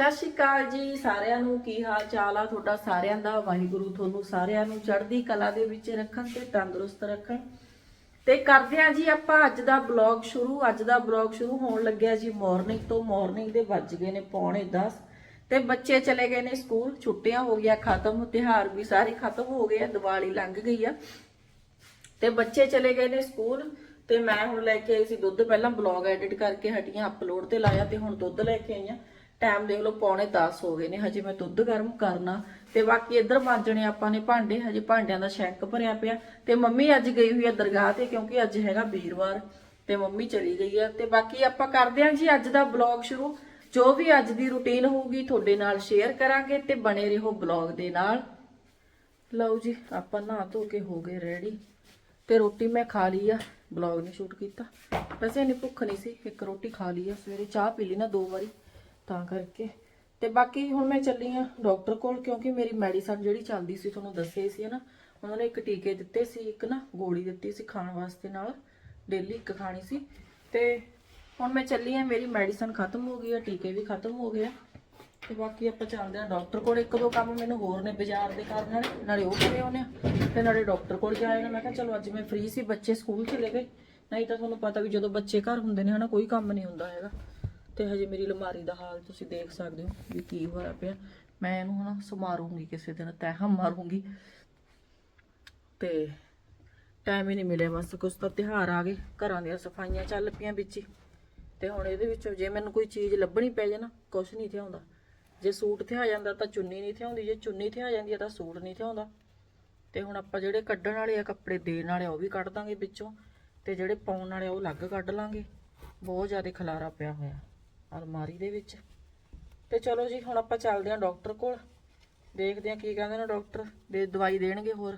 ਸਤਿ ਸ਼੍ਰੀ ਅਕਾਲ ਜੀ ਸਾਰਿਆਂ ਨੂੰ, ਕੀ ਹਾਲ ਚਾਲ ਆ? ਤੁਹਾਡਾ ਸਾਰਿਆਂ ਦਾ, ਵਾਹਿਗੁਰੂ ਤੁਹਾਨੂੰ ਸਾਰਿਆਂ ਨੂੰ ਚੜ੍ਹਦੀ ਕਲਾ ਦੇ ਵਿੱਚ ਰੱਖਣ ਤੇ ਤੰਦਰੁਸਤ ਰੱਖਣ। ਤੇ ਕਰਦੇ ਆ ਜੀ ਆਪਾਂ ਅੱਜ ਦਾ ਬਲੌਗ ਸ਼ੁਰੂ। ਅੱਜ ਦਾ ਬਲੌਗ ਸ਼ੁਰੂ ਹੋਣ ਲੱਗਿਆ ਜੀ ਮਾਰਨਿੰਗ ਤੋਂ। ਮਾਰਨਿੰਗ ਦੇ ਵੱਜ ਗਏ ਨੇ ਪੌਣੇ 10 ਤੇ ਬੱਚੇ ਚਲੇ ਗਏ ਨੇ ਸਕੂਲ। ਛੁੱਟੀਆਂ ਹੋ ਗਿਆ ਖਤਮ। ਤਿਹਾਰ ਵੀ ਸਾਰੇ ਖਤਮ ਹੋ ਗਏ ਆ, ਦੀਵਾਲੀ ਲੰਘ ਗਈ ਆ। ਤੇ ਬੱਚੇ ਚਲੇ ਗਏ ਨੇ ਸਕੂਲ। ਤੇ ਮੈਂ ਹੁਣ ਲੈ ਕੇ ਆਈ ਸੀ ਦੁੱਧ। ਪਹਿਲਾਂ ਬਲੌਗ ਐਡਿਟ ਕਰਕੇ ਹਟੀਆਂ ਅਪਲੋਡ ਤੇ ਲਾਇਆ ਤੇ ਹੁਣ ਦੁੱਧ ਲੈ ਕੇ ਆਈਆਂ ਟਾਈਮ ਦੇਖ ਲਓ, ਪੌਣੇ 10 ਹੋ ਗਏ ਨੇ, ਹਜੇ ਮੈਂ ਦੁੱਧ ਗਰਮ ਕਰਨਾ। ਤੇ ਬਾਕੀ ਇੱਧਰ ਮਾਂਜਣੇ ਆਪਾਂ ਨੇ ਭਾਂਡੇ, ਹਜੇ ਭਾਂਡਿਆਂ ਦਾ ਸ਼ੈਂਕ ਭਰਿਆ ਪਿਆ। ਤੇ ਮੰਮੀ ਅੱਜ ਗਈ ਹੋਈ ਆ ਦਰਗਾਹ ਤੇ, ਕਿਉਂਕਿ ਅੱਜ ਹੈਗਾ ਵੀਰਵਾਰ, ਤੇ ਮੰਮੀ ਚਲੀ ਗਈ ਆ। ਤੇ ਬਾਕੀ ਆਪਾਂ ਕਰਦੇ ਆਂ ਜੀ ਅੱਜ ਦਾ ਬਲੌਗ ਸ਼ੁਰੂ। ਜੋ ਵੀ ਅੱਜ ਦੀ ਰੁਟੀਨ ਹੋਊਗੀ, ਤੁਹਾਡੇ ਨਾਲ ਸ਼ੇਅਰ ਕਰਾਂਗੇ ਤੇ ਬਣੇ ਰਹੋ ਬਲੌਗ ਦੇ ਨਾਲ। ਲਓ ਜੀ, ਆਪਾਂ ਨਹਾ ਧੋ ਕੇ ਹੋ ਗਏ ਰੈਡੀ ਤੇ ਰੋਟੀ ਮੈਂ ਖਾ ਲਈ ਆ ਬਲੌਗ ਨਹੀਂ ਸ਼ੂਟ ਕੀਤਾ। ਵੈਸੇ ਨਹੀਂ ਭੁੱਖ ਨਹੀਂ ਸੀ, ਇੱਕ ਰੋਟੀ ਖਾ ਲਈ ਆ ਸਵੇਰੇ, ਚਾਹ ਪੀ ਲਈ ਨਾ ਦੋ ਵਾਰੀ। ਤਾਂ ਕਰਕੇ। ਤੇ ਬਾਕੀ ਹੁਣ ਮੈਂ ਚੱਲੀ ਆ ਡਾਕਟਰ ਕੋਲ, ਕਿਉਂਕਿ ਮੇਰੀ ਮੈਡੀਸਨ ਜਿਹੜੀ ਚੱਲਦੀ ਸੀ, ਤੁਹਾਨੂੰ ਦੱਸਿਆ ਸੀ ਨਾ, ਉਹਨਾਂ ਨੇ ਇੱਕ ਟੀਕੇ ਦਿੱਤੇ ਸੀ, ਇੱਕ ਨਾ ਗੋਲੀ ਦਿੱਤੀ ਸੀ ਖਾਣ ਵਾਸਤੇ ਨਾਲ, ਡੇਲੀ ਇੱਕ ਖਾਣੀ ਸੀ। ਤੇ ਹੁਣ ਮੈਂ ਚੱਲੀ ਆ, ਮੇਰੀ ਮੈਡੀਸਨ ਖਤਮ ਹੋ ਗਈ ਆ, ਟੀਕੇ ਵੀ ਖਤਮ ਹੋ ਗਏ ਆ। ਤੇ ਬਾਕੀ ਆਪਾਂ ਚੱਲਦੇ ਆ ਡਾਕਟਰ ਕੋਲ, ਇੱਕ ਦੋ ਕੰਮ ਮੈਨੂੰ ਹੋਰ ਨੇ ਬਾਜ਼ਾਰ ਦੇ ਕਰਨ ਵਾਲੇ ਨਾਲੇ ਉਹ ਕਰੇ ਉਹਨੇ ਤੇ ਨਾਲੇ ਡਾਕਟਰ ਕੋਲ ਜਾਏ ਨਾ। ਮੈਂ ਕਿਹਾ ਚਲੋ ਅੱਜ ਮੈਂ ਫ੍ਰੀ ਸੀ, ਬੱਚੇ ਸਕੂਲ ਚਲੇ ਗਏ। ਨਹੀਂ ਤਾਂ ਤੁਹਾਨੂੰ ਪਤਾ ਵੀ ਜਦੋਂ ਬੱਚੇ ਘਰ ਹੁੰਦੇ ਨੇ ਹਨਾ, ਕੋਈ ਕੰਮ ਨਹੀਂ ਹੁੰਦਾ ਹੈਗਾ। ਤੇ ਹਜੇ ਮੇਰੀ ਅਲਮਾਰੀ ਦਾ ਹਾਲ ਤੁਸੀਂ ਦੇਖ ਸਕਦੇ ਹੋ ਵੀ ਕੀ ਹੋਇਆ ਪਿਆ। ਮੈਂ ਇਹਨੂੰ ਹਨਾ ਸਮਾਰੂੰਗੀ ਕਿਸੇ ਦਿਨ ਤੈਹਾਂ ਮਾਰੂੰਗੀ। ਤੇ ਟਾਈਮ ਹੀ ਨਹੀਂ ਮਿਲਿਆ ਬਸ, ਕੁਛ ਤਾਂ ਤਿਉਹਾਰ ਆ ਗਏ, ਘਰਾਂ ਦੀਆਂ ਸਫਾਈਆਂ ਚੱਲ ਪਈਆਂ ਵਿੱਚ ਹੀ। ਤੇ ਹੁਣ ਇਹਦੇ ਵਿੱਚੋਂ ਜੇ ਮੈਨੂੰ ਕੋਈ ਚੀਜ਼ ਲੱਭਣੀ ਪੈ ਜੇ ਨਾ, ਕੁਛ ਨਹੀਂ ਥਿਆਉਂਦਾ। ਜੇ ਸੂਟ ਥਿਆ ਜਾਂਦਾ ਤਾਂ ਚੁੰਨੀ ਨਹੀਂ ਥਿਆਉਂਦੀ, ਜੇ ਚੁੰਨੀ ਥਿਆ ਜਾਂਦੀ ਆ ਤਾਂ ਸੂਟ ਨਹੀਂ ਥਿਆਉਂਦਾ। ਤੇ ਹੁਣ ਆਪਾਂ ਜਿਹੜੇ ਕੱਢਣ ਵਾਲੇ ਆ, ਕੱਪੜੇ ਦੇਣ ਵਾਲੇ ਆ, ਉਹ ਵੀ ਕੱਢ ਦਾਂਗੇ ਵਿੱਚੋਂ। ਤੇ ਜਿਹੜੇ ਪਾਉਣ ਵਾਲੇ ਆ, ਉਹ ਅਲੱਗ ਕੱਢ ਲਾਂਗੇ। ਬਹੁਤ ਜ਼ਿਆਦਾ ਖਲਾਰਾ ਪਿਆ ਹੋਇਆ। ਅਲਮਾਰੀ ਦੇ ਵਿੱਚ। ਤੇ ਚਲੋ ਜੀ, ਹੁਣ ਆਪਾਂ ਚੱਲਦੇ ਹਾਂ ਡਾਕਟਰ ਕੋਲ। ਦੇਖਦੇ ਹਾਂ ਕੀ ਕਹਿੰਦੇ ਨੇ ਡਾਕਟਰ। ਦੇ ਦਵਾਈ ਦੇਣਗੇ ਹੋਰ,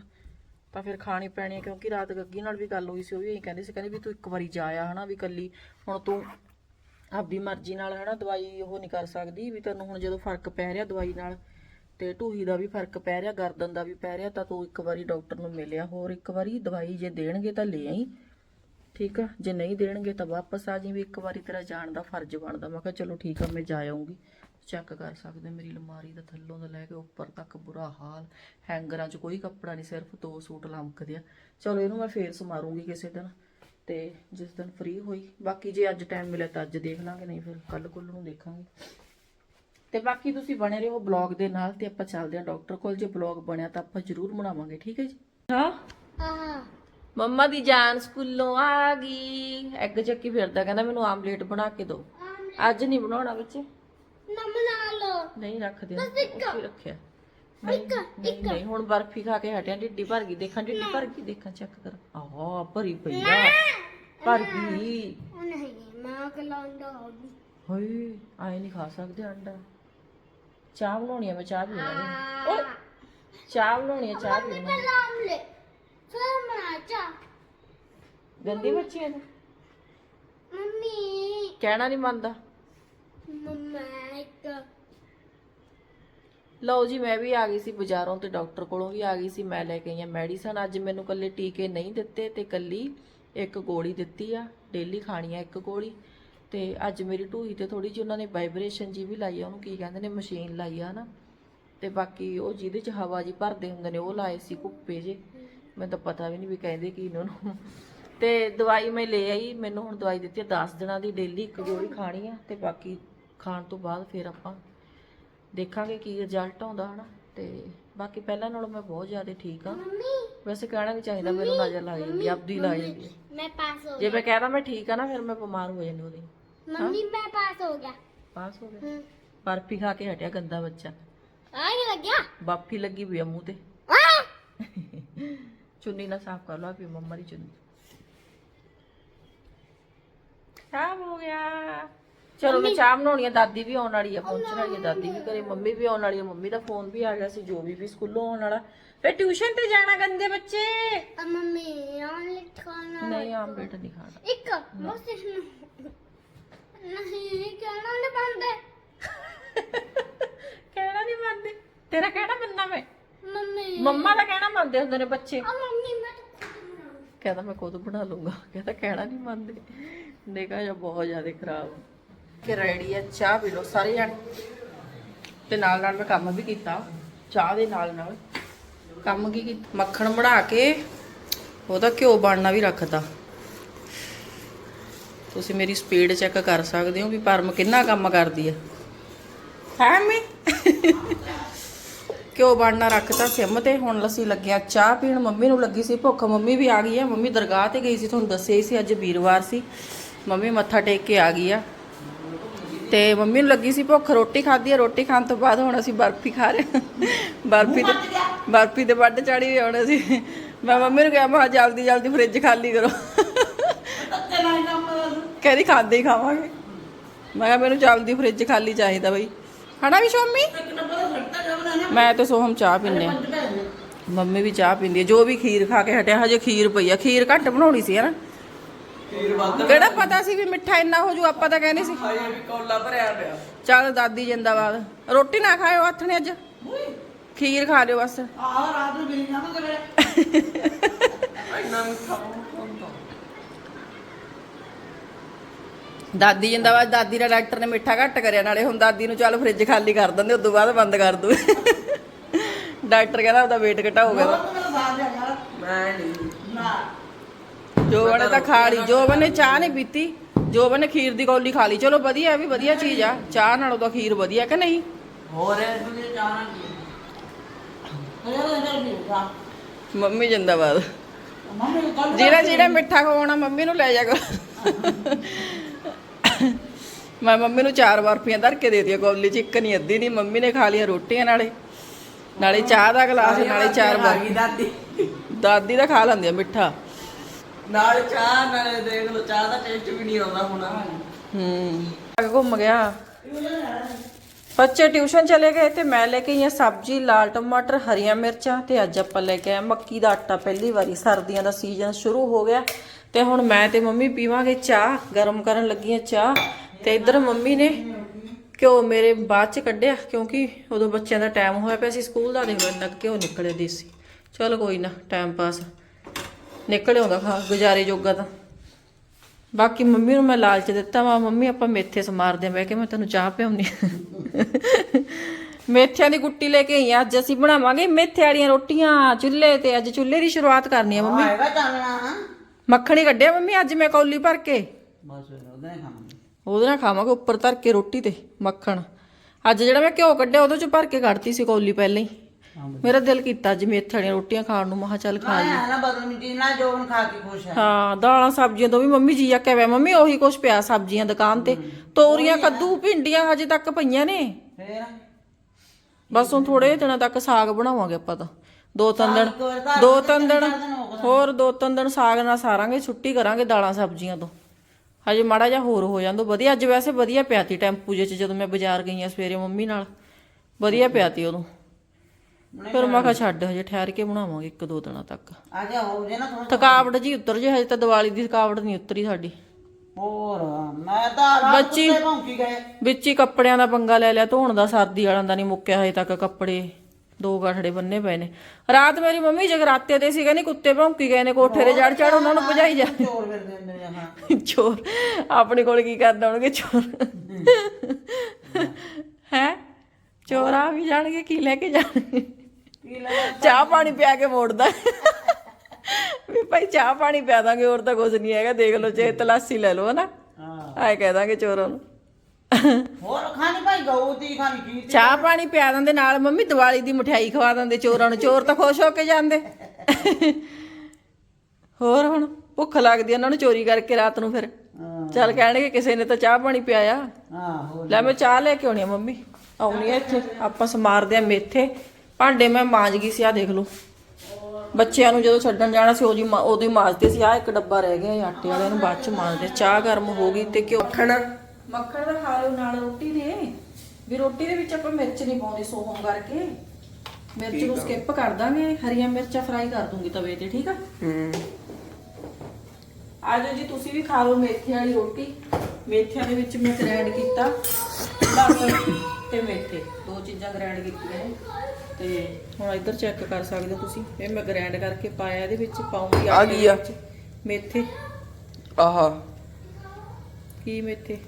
ਤਾਂ ਫਿਰ ਖਾਣੀ ਪੈਣੀ ਹੈ, ਕਿਉਂਕਿ ਰਾਤ ਗੱਗੀ ਨਾਲ ਵੀ ਗੱਲ ਹੋਈ ਸੀ, ਉਹ ਵੀ ਇਹੀ ਕਹਿੰਦੇ ਸੀ, ਕਹਿੰਦੇ ਵੀ ਤੂੰ ਇੱਕ ਵਾਰੀ ਜਾ ਆ, ਹਨਾ, ਵੀ ਕੱਲੀ ਹੁਣ ਤੂੰ ਆਪਦੀ ਮਰਜ਼ੀ ਨਾਲ, ਹਨਾ, ਦਵਾਈ ਉਹ ਨਹੀਂ ਕਰ ਸਕਦੀ, ਵੀ ਤੈਨੂੰ ਹੁਣ ਜਦੋਂ ਫ਼ਰਕ ਪੈ ਰਿਹਾ ਦਵਾਈ ਨਾਲ, ਤੇ ਢੂਹੀ ਦਾ ਵੀ ਫ਼ਰਕ ਪੈ ਰਿਹਾ, ਗਰਦਨ ਦਾ ਵੀ ਪੈ ਰਿਹਾ, ਤਾਂ ਤੂੰ ਇੱਕ ਵਾਰੀ ਡਾਕਟਰ ਨੂੰ ਮਿਲਿਆ, ਹੋਰ ਇੱਕ ਵਾਰੀ ਦਵਾਈ ਜੇ ਦੇਣਗੇ ਤਾਂ ਲੈ ਆਈ। ਠੀਕ ਆ? ਜੇ ਨਹੀਂ ਦੇਣਗੇ ਤਾਂ ਵਾਪਸ ਆ ਜੀ ਵੀ ਇੱਕ ਵਾਰੀ ਤੇਰਾ ਜਾਣ ਦਾ ਫਰਜ਼ ਬਣਦਾ। ਮੈਂ ਕਿਹਾ ਚਲੋ ਠੀਕ ਆ ਮੈਂ ਜਾ ਆਉਂਗੀ ਚੈੱਕ ਕਰ ਸਕਦੇ ਮੇਰੀ ਅਲਮਾਰੀ ਦਾ ਥੱਲੋਂ ਦਾ ਲੈ ਕੇ ਉੱਪਰ ਤੱਕ ਬੁਰਾ ਹਾਲ। ਹੈਂਗਰਾਂ 'ਚ ਕੋਈ ਕੱਪੜਾ ਨਹੀਂ ਸਿਰਫ ਦੋ ਸੂਟ ਲਮਕਦੇ ਆ। ਚਲੋ ਇਹਨੂੰ ਮੈਂ ਫੇਰ ਸਮਾਰੂੰਗੀ ਕਿਸੇ ਦਿਨ ਤੇ ਜਿਸ ਦਿਨ ਫ੍ਰੀ ਹੋਈ। ਬਾਕੀ ਜੇ ਅੱਜ ਟਾਈਮ ਮਿਲਿਆ ਤਾਂ ਅੱਜ ਦੇਖ ਲਾਂਗੇ ਨਹੀਂ ਫਿਰ ਕੱਲ ਕੁੱਲ ਨੂੰ ਦੇਖਾਂਗੇ। ਤੇ ਬਾਕੀ ਤੁਸੀਂ ਬਣੇ ਰਹੋ ਬਲੌਗ ਦੇ ਨਾਲ ਤੇ ਆਪਾਂ ਚੱਲਦੇ ਆ ਡਾਕਟਰ ਕੋਲ। ਜੇ ਬਲੌਗ ਬਣਿਆ ਤਾਂ ਆਪਾਂ ਜ਼ਰੂਰ ਬਣਾਵਾਂਗੇ ਠੀਕ ਹੈ ਜੀ? ਹਾਂ। ਮੰਮਾ ਦੀ ਜਾਨ ਸਕੂਲੋਂ ਆ ਗਈ। ਐਗ ਚੱਕੀ ਫਿਰਦਾ ਕਹਿੰਦਾ ਮੈਨੂੰ ਆਮਲੇਟ ਬਣਾ ਕੇ ਦਿਓ ਅੱਜ ਨਹੀਂ ਬਣਾਉਣਾ ਬੱਚੇ ਨਮ ਨਾਲ ਨਹੀਂ ਰੱਖਦੇ ਉੱਥੇ ਰੱਖਿਆ? ਨਹੀਂ ਨਹੀਂ ਨਹੀਂ ਹੁਣ ਬਰਫੀ ਖਾ ਕੇ ਹਟਿਆ ਢਿੱਡੀ ਭਰ ਗਈ। ਦੇਖਾਂ ਢਿੱਡੀ ਭਰ ਗਈ? ਦੇਖਾਂ ਚੈੱਕ ਕਰ। ਆਹ ਭਰੀ ਪਈ ਆ। ਭਰ ਗਈ। ਉਹ ਨਹੀਂ ਮੈਂ ਕਲਾਉਂਦਾ ਹੋਗੀ ਹੋਏ ਆਏ ਨਹੀਂ ਖਾ ਸਕਦੇ ਅੰਡਾ। ਚਾਹ ਬਣਾਉਣੀ ਆ ਮੈਂ ਚਾਹ ਪੀਣੀ ਓਏ ਚਾਹ ਬਣਾਉਣੀ ਆ ਚਾਹ ਲੈ ਮੈਂ ਚਾ ਗੰਦੀ ਬੱਚੀ ਹੈ ਮੰਮੀ। ਕਹਿਣਾ ਨਹੀਂ ਮੰਨਦਾ। ਮੰਮਾ ਇੱਕ ਲਓ ਜੀ ਮੈਂ ਵੀ ਆ ਗਈ ਸੀ ਬਾਜ਼ਾਰੋਂ ਤੇ ਡਾਕਟਰ ਕੋਲੋਂ ਵੀ ਆ ਗਈ ਸੀ। ਮੈਂ ਲੈ ਕੇ ਆਈ ਆ ਮੈਡੀਸਨ। ਅੱਜ ਮੈਨੂੰ ਕੱਲੇ ਟੀਕੇ ਨਹੀਂ ਦਿੱਤੇ ਤੇ ਕੱਲੀ ਇੱਕ ਗੋਲੀ ਦਿੱਤੀ ਆ। ਡੇਲੀ ਖਾਣੀ ਆ ਇੱਕ ਗੋਲੀ। ਤੇ ਅੱਜ ਮੇਰੀ ਢੂਹੀ ਤੇ ਥੋੜੀ ਜਿਹੀ ਉਹਨਾਂ ਨੇ ਵਾਈਬ੍ਰੇਸ਼ਨ ਜੀ ਵੀ ਲਾਈ ਆ। ਉਹਨੂੰ ਕੀ ਕਹਿੰਦੇ ਨੇ ਮਸ਼ੀਨ ਲਾਈ ਆ ਨਾ। ਤੇ ਬਾਕੀ ਉਹ ਜਿਹਦੇ ਚ ਹਵਾ ਜੀ ਭਰਦੇ ਹੁੰਦੇ ਨੇ ਉਹ ਲਾਏ ਸੀ ਕੁੱਪੇ ਜੇ ਮੈਨੂੰ ਤਾਂ ਪਤਾ ਵੀ ਨਹੀਂ ਵੀ ਕਹਿੰਦੇ ਕੀ ਇਹਨਾਂ ਨੂੰ ਤੇ ਦਵਾਈ ਮੈਂ ਲੈ ਆਈ ਮੈਨੂੰ ਹੁਣ ਦਵਾਈ ਦਿੱਤੀ ਆ 10 ਦਿਨਾਂ ਦੀ ਡੇਲੀ ਇੱਕ ਗੋਲੀ ਖਾਣੀ ਆ ਤੇ ਬਾਕੀ ਖਾਣ ਤੋਂ ਬਾਅਦ ਫਿਰ ਆਪਾਂ ਦੇਖਾਂਗੇ ਕੀ ਰਿਜ਼ਲਟ ਆਉਂਦਾ ਹਨਾ ਤੇ ਬਾਕੀ ਪਹਿਲਾਂ ਨਾਲੋਂ ਮੈਂ ਬਹੁਤ ਜ਼ਿਆਦਾ ਠੀਕ ਆ। ਵੈਸੇ ਕਹਿਣਾ ਨਹੀਂ ਚਾਹੀਦਾ ਮੈਨੂੰ ਨਜ਼ਰ ਲੱਗ ਜਾਂਦੀ ਆਪਦੀ ਲੱਗ ਜਾਂਦੀ। ਮੈਂ ਪਾਸ ਹੋ ਜੇ ਮੈਂ ਕਹਦਾ ਮੈਂ ਠੀਕ ਆ ਨਾ ਫਿਰ ਮੈਂ ਬਿਮਾਰ ਹੋ ਜਾਂਦੀ ਉਹਦੀ। ਮੰਮੀ ਮੈਂ ਪਾਸ ਹੋ ਗਿਆ। ਪਾਸ ਹੋ ਗਿਆ? ਹੂੰ। ਬਰਫੀ ਖਾ ਕੇ ਹਟਿਆ ਗੰਦਾ ਬੱਚਾ। ਆ ਕੀ ਲੱਗਿਆ। ਬਾਫੀ ਲੱਗੀ ਵੀ ਆ ਮੂੰਹ ਤੇ। ਚੁੰਨੀ ਨਾਲ ਸਾਫ਼ ਕਰ ਲਓ ਵੀ ਮੰਮਾ ਦੀ ਚੁੰਨੀ। ਸਾਫ਼ ਹੋ ਗਿਆ। ਚਲੋ ਮੈਂ ਚਾਹ ਬਣਾਉਣੀ ਆ ਦਾਦੀ ਵੀ ਆਉਣ ਵਾਲੀ ਆ ਪਹੁੰਚਣ ਵਾਲੀ ਆ ਦਾਦੀ ਵੀ ਘਰੇ ਮੰਮੀ ਵੀ ਆਉਣ ਵਾਲੀ ਆ ਮੰਮੀ ਦਾ ਫੋਨ ਵੀ ਆ ਗਿਆ ਸੀ ਜੋ ਵੀ ਵੀ ਸਕੂਲੋਂ ਆਉਣ ਵਾਲਾ। ਫੇ ਟਿਊਸ਼ਨ ਤੇ ਜਾਣਾ ਗੰਦੇ ਬੱਚੇ। ਆ ਮੰਮੀ ਆਮਲੇਟ ਖਾਣਾ ਨਹੀਂ ਆਮਲੇਟ ਨਹੀਂ ਖਾਣਾ। ਇੱਕ ਬਸ ਨਹੀਂ ਕਹਿਣਾ ਨਹੀਂ ਬੰਦੇ ਕਹਿਣਾ ਨਹੀਂ ਮੰਨਦੇ ਤੇਰਾ ਕਹਿਣਾ ਮੰਨਣਾ ਮੈਂ? ਮੰਮੀ। ਮੰਮਾ ਦਾ ਕਹਿਣਾ ਮੰਨਦੇ ਹੁੰਦੇ ਨੇ ਬੱਚੇ। ਆ ਮੰਮੀ ਮੈਂ। ਕਹਿੰਦਾ ਮੈਂ ਖੁਦ ਬਣਾ ਲੂੰਗਾ। ਕਹਿੰਦਾ ਕਹਿਣਾ ਨਹੀਂ ਮੰਨਦੇ। ਨਿਕਾ ਜਿਹਾ ਬਹੁਤ ਜ਼ਿਆਦਾ ਖਰਾਬ। ਕਿ ਰੈਡੀ ਆ, ਚਾਹ ਪੀ ਲਓ ਸਾਰੇ ਜਾਣੇ। ਤੇ ਨਾਲ ਨਾਲ ਮੈਂ ਕੰਮ ਵੀ ਕੀਤਾ, ਚਾਹ ਦੇ ਨਾਲ ਨਾਲ। ਕੰਮ ਕੀ ਕੀਤਾ? ਮੱਖਣ ਬਣਾ ਕੇ ਉਹਦਾ ਘਿਓ ਬਣਨਾ ਵੀ ਰੱਖਦਾ ਤੁਸੀਂ ਮੇਰੀ ਸਪੀਡ ਚੈੱਕ ਕਰ ਸਕਦੇ ਹੋ ਵੀ ਪਰਮ ਕਿੰਨਾ ਕੰਮ ਕਰਦੀ ਆ। ਹੈ ਮੈਂ ਘਿਓ ਬਣਨਾ ਰੱਖਤਾ ਸਿਮ ਤੇ, ਹੁਣ ਅਸੀਂ ਲੱਗਿਆ ਚਾਹ ਪੀਣ, ਮੰਮੀ ਨੂੰ ਲੱਗੀ ਸੀ ਭੁੱਖ, ਮੰਮੀ ਵੀ ਆ ਗਈ ਹੈ ਮੰਮੀ ਦਰਗਾਹ ਤੇ ਗਈ ਸੀ, ਤੁਹਾਨੂੰ ਦੱਸਿਆ ਹੀ ਸੀ, ਅੱਜ ਵੀਰਵਾਰ ਸੀ, ਮੰਮੀ ਮੱਥਾ ਟੇਕ ਕੇ ਆ ਗਈ ਆ। ਤੇ ਮੰਮੀ ਨੂੰ ਲੱਗੀ ਸੀ ਭੁੱਖ, ਰੋਟੀ ਖਾਧੀ ਆ, ਰੋਟੀ ਖਾਣ ਤੋਂ ਬਾਅਦ ਹੁਣ ਅਸੀਂ ਬਰਫੀ ਖਾ ਰਹੇ ਬਰਫੀ ਤੇ ਬਰਫੀ ਤੇ ਵੱਡ ਚੜੀ ਹੁਣ ਅਸੀਂ। ਮੈਂ ਮੰਮੀ ਨੂੰ ਕਿਹਾ, ਮੈਂ ਜਲਦੀ ਜਲਦੀ ਫ੍ਰਿਜ ਖਾਲੀ ਕਰੋ। ਕਹਿੰਦੀ ਖਾਂਦੇ ਹੀ ਖਾਵਾਂਗੇ। ਮੈਂ ਕਿਹਾ ਮੈਨੂੰ ਜਲਦੀ ਫ੍ਰਿਜ ਖਾਲੀ ਚਾਹੀਦਾ ਬਈ। ਹਨਾ ਵੀ ਸ਼ੋਮੀ? ਮੈਂ ਤੇ ਸੋਹਮ ਚਾਹ ਪੀਂਦੇ ਆ ਮੰਮੀ ਵੀ ਚਾਹ ਪੀਂਦੀ ਆ ਜੋ ਵੀ ਖੀਰ ਖਾ ਕੇ ਹਟਿਆ ਹਜੇ ਖੀਰ ਪਈ ਆ। ਖੀਰ ਘੱਟ ਬਣਾਉਣੀ ਸੀ ਹਨਾ। ਕਿਹੜਾ ਪਤਾ ਸੀ ਵੀ ਮਿੱਠਾ ਇੰਨਾ ਹੋ ਜੂ ਆਪਾਂ ਤਾਂ ਕਹਿੰਦੇ ਸੀ। ਹਾਏ ਵੀ ਕੋਲਾ ਭਰਿਆ ਪਿਆ ਚੱਲ ਦਾਦੀ ਜਿੰਦਾਬਾਦ। ਰੋਟੀ ਨਾ ਖਾਇਓ ਹੱਥ ਨੇ ਅੱਜ। ਖੀਰ ਖਾ ਲਿਓ ਬਸ। ਆਹ ਰਾਤ ਨੂੰ ਬਿਲ ਜਾਵਾਂਗੇ ਮੇਰੇ ਇੰਨਾ ਮਿੱਠਾ ਹੁੰਦਾ ਦਾਦੀ ਜਿੰਦਾਬਾਦ ਦਾਦੀ ਦਾ ਡਾਕਟਰ ਨੇ ਮਿੱਠਾ ਘੱਟ ਕਰਿਆ ਨਾਲੇ ਹੁਣ ਦਾਦੀ ਨੂੰ ਚੱਲ ਫ੍ਰਿਜ ਖਾਲੀ ਕਰ ਦਿੰਦੇ ਉਦੋਂ ਬਾਅਦ ਬੰਦ ਕਰ ਦੂ ਡਾਕਟਰ ਕਹਿੰਦਾ ਉਹਦਾ weight ਘਟਾਓਗਾ ਮੈਂ ਨਹੀਂ ਨਾ ਜੋ ਬਣੇ ਤਾਂ ਖਾ ਲਈ ਜੋ ਬਣੇ ਚਾਹ ਨਹੀਂ ਪੀਤੀ ਜੋ ਬਣੇ ਖੀਰ ਦੀ ਕੌਲੀ ਖਾ ਲਈ। ਚਲੋ ਵਧੀਆ ਵੀ ਵਧੀਆ ਚੀਜ਼ ਆ। ਚਾਹ ਨਾਲੋਂ ਤਾਂ ਖੀਰ ਵਧੀਆ ਕਿ ਨਹੀਂ? ਹੋਰ ਇਹ ਕੀ? ਹਜ਼ਾਰ ਵੀ ਹੋਗਾ ਮੰਮੀ ਜਿੰਦਾਬਾਦ। ਜਿਹੜਾ ਜਿਹੜਾ ਮਿੱਠਾ ਖਵਾਉਣਾ ਮੰਮੀ ਨੂੰ ਲੈ ਜਾ ਕਰੋ। ਮੈਂ ਮੰਮੀ ਨੂੰ ਚਾਰ ਬਰਫੀਆਂ ਧਰ ਕੇ ਦੇ ਦਿੱਤੀਆਂ ਕੌਲੀ ਚ ਇੱਕ ਨਹੀਂ ਅੱਧੀ ਨਹੀਂ। ਮੰਮੀ ਨੇ ਖਾ ਲਈਆਂ ਰੋਟੀਆਂ ਨਾਲੇ। ਨਾਲੇ ਚਾਹ ਦਾ ਗਲਾਸ ਨਾਲੇ ਚਾਰ ਬਰਫੀ ਦਾਦੀ ਦਾਦੀ ਦਾ ਖਾ ਲੈਂਦੀ ਆ ਮਿੱਠਾ। ਨਾਲ ਚਾਹ ਨਾਲੇ ਦੇਖ ਲਓ ਚਾਹ ਦਾ ਟੇਸਟ ਵੀ ਨਹੀਂ ਆਉਂਦਾ ਹੁਣ। ਹੂੰ। ਘੁੰਮ ਗਿਆ। ਬੱਚੇ ਟਿਊਸ਼ਨ ਚਲੇ ਗਏ ਤੇ ਮੈਂ ਲੈ ਕੇ ਆਈ ਸਬਜ਼ੀ ਲਾਲ ਟਮਾਟਰ ਹਰੀਆਂ ਮਿਰਚਾਂ ਤੇ ਅੱਜ ਆਪਾਂ ਲੈ ਕੇ ਆਏ ਮੱਕੀ ਦਾ ਆਟਾ। ਪਹਿਲੀ ਵਾਰੀ ਸਰਦੀਆਂ ਦਾ ਸੀਜ਼ਨ ਸ਼ੁਰੂ ਹੋ ਗਿਆ। ਤੇ ਹੁਣ ਮੈਂ ਤੇ ਮੰਮੀ ਪੀਵਾਂਗੇ ਚਾਹ, ਗਰਮ ਕਰਨ ਲੱਗੀ ਲੱਗੀਆਂ ਚਾਹ ਤੇ ਇੱਧਰ ਮੰਮੀ ਨੇ ਘਿਓ ਮੇਰੇ ਬਾਅਦ ਚ ਕੱਢਿਆ ਕਿਉਂਕਿ ਉਦੋਂ ਬੱਚਿਆਂ ਦਾ ਟਾਈਮ ਹੋਇਆ ਪਿਆ ਸੀ ਸਕੂਲ ਦਾ ਦੇਖੋ ਇੰਨਾ ਕੁ ਘਿਓ ਨਿਕਲਿਆ ਦੇਸੀ ਚਲ ਕੋਈ ਨਾ ਟਾਈਮ ਪਾਸ ਨਿਕਲ ਆਉਂਦਾ ਖਾ, ਗੁਜ਼ਾਰੇ ਜੋਗਾ ਤਾਂ। ਬਾਕੀ ਮੰਮੀ ਨੂੰ ਮੈਂ ਲਾਲਚ ਦਿੱਤਾ ਵਾ, ਮੰਮੀ ਆਪਾਂ ਮੇਥੇ ਸਮਾਰਦੇ ਆ ਮੈਂ ਕਿ ਮੈਂ ਤੈਨੂੰ ਚਾਹ ਪਿਆਉਣੀ ਮੇਥਿਆਂ ਦੀ ਗੁੱਟੀ ਲੈ ਕੇ ਆਈ ਆ। ਅੱਜ ਅਸੀਂ ਬਣਾਵਾਂਗੇ ਮੇਥੇ ਵਾਲੀਆਂ ਰੋਟੀਆਂ, ਚੁੱਲ੍ਹੇ ਤੇ ਅੱਜ ਚੁੱਲ੍ਹੇ ਦੀ ਸ਼ੁਰੂਆਤ ਕਰਨੀ ਆ ਮੰਮੀ। ਮੱਖਣੀ ਕੱਢਿਆ ਮੰਮੀ ਅੱਜ ਮੈਂ ਕੌਲੀ ਭਰ ਕੇ। ਬਸ ਉਹਦੇ ਖਾਵਾਂਗੇ। ਉਹਦੇ ਨਾਲ ਖਾਵਾਂਗੇ ਉੱਪਰ ਧਰ ਕੇ ਰੋਟੀ ਤੇ ਮੱਖਣ। ਅੱਜ ਜਿਹੜਾ ਮੈਂ ਘਿਓ ਕੱਢਿਆ ਉਹਦੇ ਚ ਭਰ ਕੇ ਕੱਢਤੀ ਸੀ ਕੌਲੀ ਪਹਿਲਾਂ ਹੀ। ਮੇਰਾ ਦਿਲ ਕੀਤਾ ਅੱਜ ਮੇਥੇ ਵਾਲੀਆਂ ਰੋਟੀਆਂ ਖਾਣ ਨੂੰ ਮਹਾ ਚੱਲ ਖਾ ਲਈ ਆਇਆ ਨਾ ਬਦਲਮੀ ਚੀਜ਼ ਨਾ ਜੋਬਨ ਖਾ ਕੇ ਖੁਸ਼ ਹੈ ਹਾਂ ਦਾਲਾਂ ਸਬਜ਼ੀਆਂ ਤੋਂ ਵੀ ਮੰਮੀ ਜੀ ਆਖਿਆ ਵੇ ਮੰਮੀ ਉਹੀ ਕੁਛ ਪਿਆ ਸਬਜ਼ੀਆਂ ਦੁਕਾਨ ਤੇ। ਤੋਰੀਆਂ ਕੱਦੂ ਭਿੰਡੀਆਂ ਹਜੇ ਤੱਕ ਪਈਆਂ ਨੇ। ਫੇਰ? ਬਸ ਹੁਣ ਥੋੜੇ ਦਿਨਾਂ ਤੱਕ ਸਾਗ ਬਣਾਵਾਂਗੇ ਆਪਾਂ ਤਾਂ। ਦੋ ਤਿੰਨ ਦਿਨ ਦੋ ਤਿੰਨ ਦਿਨ ਹੋਰ ਦੋ ਤਿੰਨ ਦਿਨ ਸਾਗ ਨਾਲ ਸਾਰਾਂਗੇ ਛੁੱਟੀ ਕਰਾਂਗੇ ਦਾਲਾਂ ਸਬਜ਼ੀਆਂ ਤੋਂ। ਹਜੇ ਮਾੜਾ ਜਿਹਾ ਹੋਰ ਹੋ ਜਾਂਦਾ। ਵਧੀਆ ਅੱਜ ਵੈਸੇ ਵਧੀਆ ਪਿਆ ਤੀ ਟੈਂਪੂ ਜੇ ਚ ਜਦੋਂ ਮੈਂ ਬਾਜ਼ਾਰ ਗਈ ਆ ਸਵੇਰੇ ਮੰਮੀ ਨਾਲ। ਵਧੀਆ ਪਿਆ ਤੀ ਉਦੋਂ। ਫਿਰ ਮੈਂ ਕਿਹਾ ਛੱਡ ਹਜੇ ਠਹਿਰ ਕੇ ਬਣਾਵਾਂਗੇ ਇੱਕ ਦੋ ਦਿਨਾਂ ਤੱਕ। ਆ ਜਾ ਹੋ ਜੇ ਨਾ ਥੋੜਾ ਥਕਾਵਟ ਜੀ ਉਤਰ ਜੇ ਹਜੇ ਤਾਂ ਦੀਵਾਲੀ ਦੀ ਥਕਾਵਟ ਨਹੀਂ ਉਤਰੀ ਸਾਡੀ। ਹੋਰ ਮੈਂ ਤਾਂ ਰਾਤ ਬੱਚੀ- ਕੁੱਤੇ ਭੌਂਕੀ ਗਏ। ਵਿੱਚ ਹੀ ਕੱਪੜਿਆਂ ਦਾ ਪੰਗਾ ਲੈ ਲਿਆ ਧੋਣ ਦਾ ਸਰਦੀ ਵਾਲਾਂ ਦਾ ਨਹੀਂ ਮੁੱਕਿਆ ਹਜੇ ਤੱਕ ਕੱਪੜੇ। ਦੋ ਗਾਠੜੇ ਬੰਨੇ ਪਏ ਨੇ। ਰਾਤ ਮੇਰੀ ਮੰਮੀ ਜਗਰਾਤੇ ਤੇ ਸੀ ਕਹਿੰਦੀ ਕੁੱਤੇ ਭੌਂਕੀ ਗਏ ਨੇ ਕੋਠੇ ਤੇ ਚੜ ਚੜ ਉਹਨਾਂ ਨੂੰ ਭਜਾਈ ਜਾ ਚੋਰ ਫਿਰਦੇ ਹੁੰਦੇ ਨੇ ਹਾਂ। ਚੋਰ ਆਪਣੇ ਕੋਲ ਕੀ ਕਰਦੇ ਹੋਣਗੇ ਚੋਰ? ਹੈ? ਚੋਰ ਆ ਵੀ ਜਾਣਗੇ ਕੀ ਲੈ ਕੇ ਜਾਣਗੇ? ਚਾਹ ਪਾਣੀ ਪਿਆ ਕੇ ਮੋੜਦਾ। ਵੀ ਭਾਈ ਚਾਹ ਪਾਣੀ ਪਿਆ ਦਾਂਗੇ ਹੋਰ ਤਾਂ ਕੁਝ ਨਹੀਂ ਹੈਗਾ ਦੇਖ ਲਓ ਜੇ ਤਲਾਸੀ ਲੈ ਲਓ ਹਨਾ। ਹਾਂ। ਆਏ ਕਹਿ ਦਾਂਗੇ ਚੋਰਾਂ ਨੂੰ। ਹੋਰ ਖਾਣੀ ਭਾਈ ਗਊ ਦੀ ਖਾਣੀ ਕੀ? ਚਾਹ ਪਾਣੀ ਪਿਆ ਦਿੰਦੇ ਨਾਲ ਮੰਮੀ ਦੀਵਾਲੀ ਦੀ ਮਠਿਆਈ ਖਵਾ ਦਿੰਦੇ ਚੋਰਾਂ ਨੂੰ ਚੋਰ ਤਾਂ ਖੁਸ਼ ਹੋ ਕੇ ਜਾਂਦੇ। ਹੋਰ ਹੁਣ ਭੁੱਖ ਲੱਗਦੀ ਆ ਉਹਨਾਂ ਨੂੰ ਚੋਰੀ ਕਰਕੇ ਰਾਤ ਨੂੰ ਫਿਰ। ਹਾਂ। ਚੱਲ ਕਹਿਣਗੇ ਕਿਸੇ ਨੇ ਤਾਂ ਚਾਹ ਪਾਣੀ ਪਿਆਇਆ। ਹਾਂ ਹੋਰ ਲੈ ਮੈਂ ਚਾਹ ਲੈ ਕੇ ਆਉਣੀ ਆ ਮੰਮੀ। ਆਉਣੀ ਆ ਇੱਥੇ ਆਪਾਂ ਸਮਾਰਦੇ ਆ ਮੇਥੇ। ਭਾਂਡੇ ਮੈਂ ਮਾਂਜ ਗਈ ਸੀ ਆ ਦੇਖ ਲਓ। ਬੱਚਿਆਂ ਨੂੰ ਜਦੋਂ ਛੱਡਣ ਜਾਣਾ ਸੀ ਉਹਦੀ ਉਹਦੀ ਮਾਂਜਦੇ ਸੀ ਆ ਇੱਕ ਡੱਬਾ ਰਹਿ ਗਿਆ ਇਹ ਆਟੇ ਵਾਲਿਆਂ ਨੂੰ ਬਾਅਦ ਚ ਮਾਂਜਦੇ। ਚਾਹ ਗਰਮ ਹੋ ਗਈ ਤੇ ਘਿਓ ਮੱਖਣ ਮੱਖਣ ਦਾ ਖਾ ਲਿਓ ਨਾਲ ਰੋਟੀ ਦੇ ਵੀ ਰੋਟੀ ਦੇ ਵਿੱਚ ਆਪਾਂ ਮਿਰਚ ਨਹੀਂ ਪਾਉਂਦੇ ਸੋਹਮ ਕਰਕੇ। ਮਿਰਚ ਨੂੰ ਸਕਿਪ ਕਰ ਦਾਂਗੇ। ਹਰੀਆਂ ਮਿਰਚਾਂ ਫਰਾਈ ਕਰ ਦੂੰਗੀ ਤਵੇ ਤੇ ਠੀਕ ਆ? ਹੂੰ। ਆਜੋ ਜੀ ਤੁਸੀਂ ਵੀ ਖਾ ਲਓ ਮੇਥੇ ਵਾਲੀ ਰੋਟੀ। ਮੇਥਿਆਂ ਦੇ ਵਿੱਚ ਮੈਂ ਗ੍ਰੈਂਡ ਕੀਤਾ ਲਸਣ ਤੇ ਮੇਥੇ। ਦੋ ਚੀਜ਼ਾਂ ਗ੍ਰੈਂਡ ਕੀਤੀਆਂ ਨੇ। ਤੇ ਹੁਣ ਇੱਧਰ ਚੈੱਕ ਕਰ ਸਕਦੇ ਹੋ ਤੁਸੀਂ। ਇਹ ਮੈਂ ਗ੍ਰੈਂਡ ਕਰਕੇ ਪਾਇਆ ਇਹਦੇ ਵਿੱਚ ਪਾਉਂਗੀ ਆ ਗਈ ਆ। ਮੇਥੇ। ਆਹਾ। ਕੀ ਮੇਥੇ?